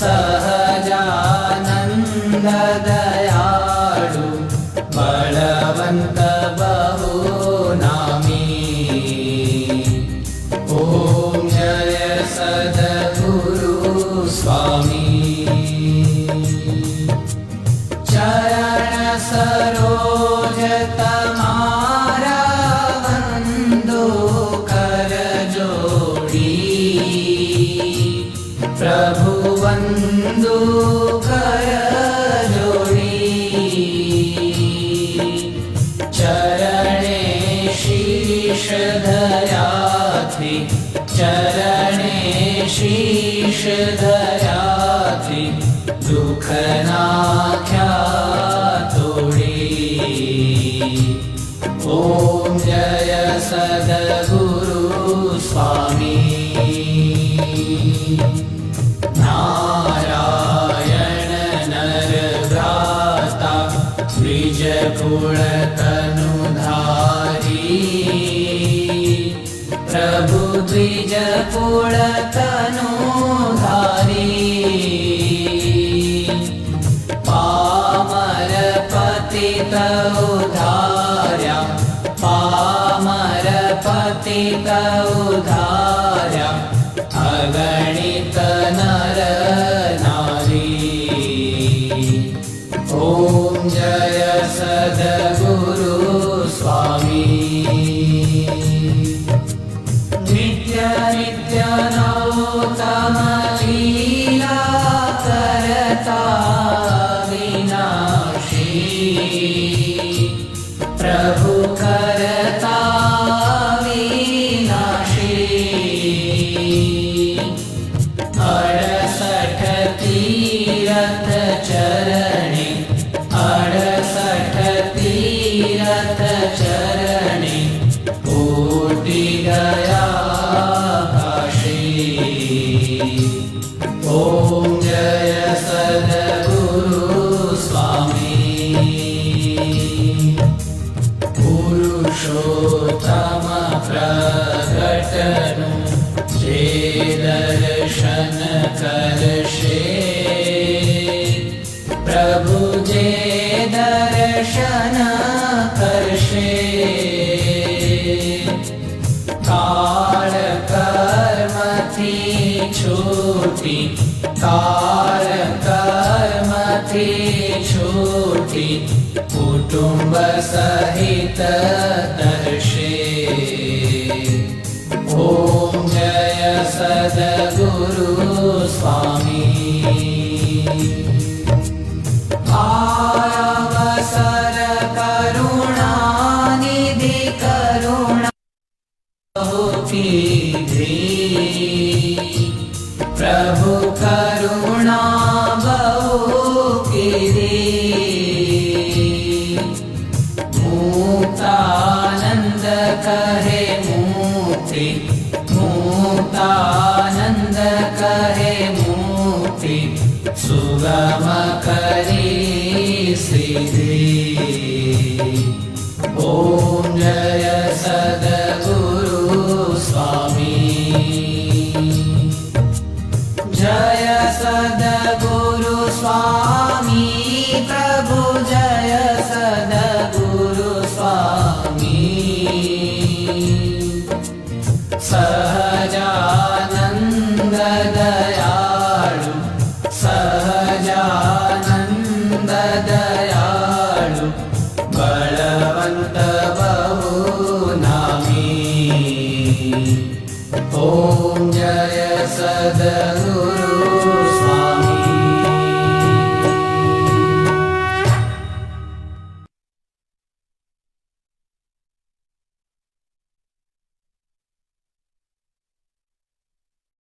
सहजानन्द प्रभु वन्दो कर जोडी चरणे शीश धराथि चरणे शीश धराथि दुःख नाख्या तोडी। ॐ जय सद्गुरु स्वामी द्विजकुलतनुधारी प्रभु द्विजकुलतनुधारी। पामर पतित उधार्या पामर पतित उधार्या अगणित नर नारी ॐ जय सद्गुरु स्वामी लीला करता विनाशी प्रभु करता चरणे कोटि गया काशी ॐ जय सद्गुरु स्वामी पुरुषोत्तम काळ कर्मथी छूटी कुटुम्ब सहित दर्शे। ॐ जय सद्गुरु स्वामी। आवसर करुणानिधि करुणा कीधी प्रभु सुगम करी सिद्धि। ॐ जय सद्गुरु स्वामी। जय सद्गुरु स्वामी प्रभु जय सद्गुरु स्वामी। सहजानन्द सहजानन्द दयाळु बलवन्त बहु नामी ॐ जय सद्गुरु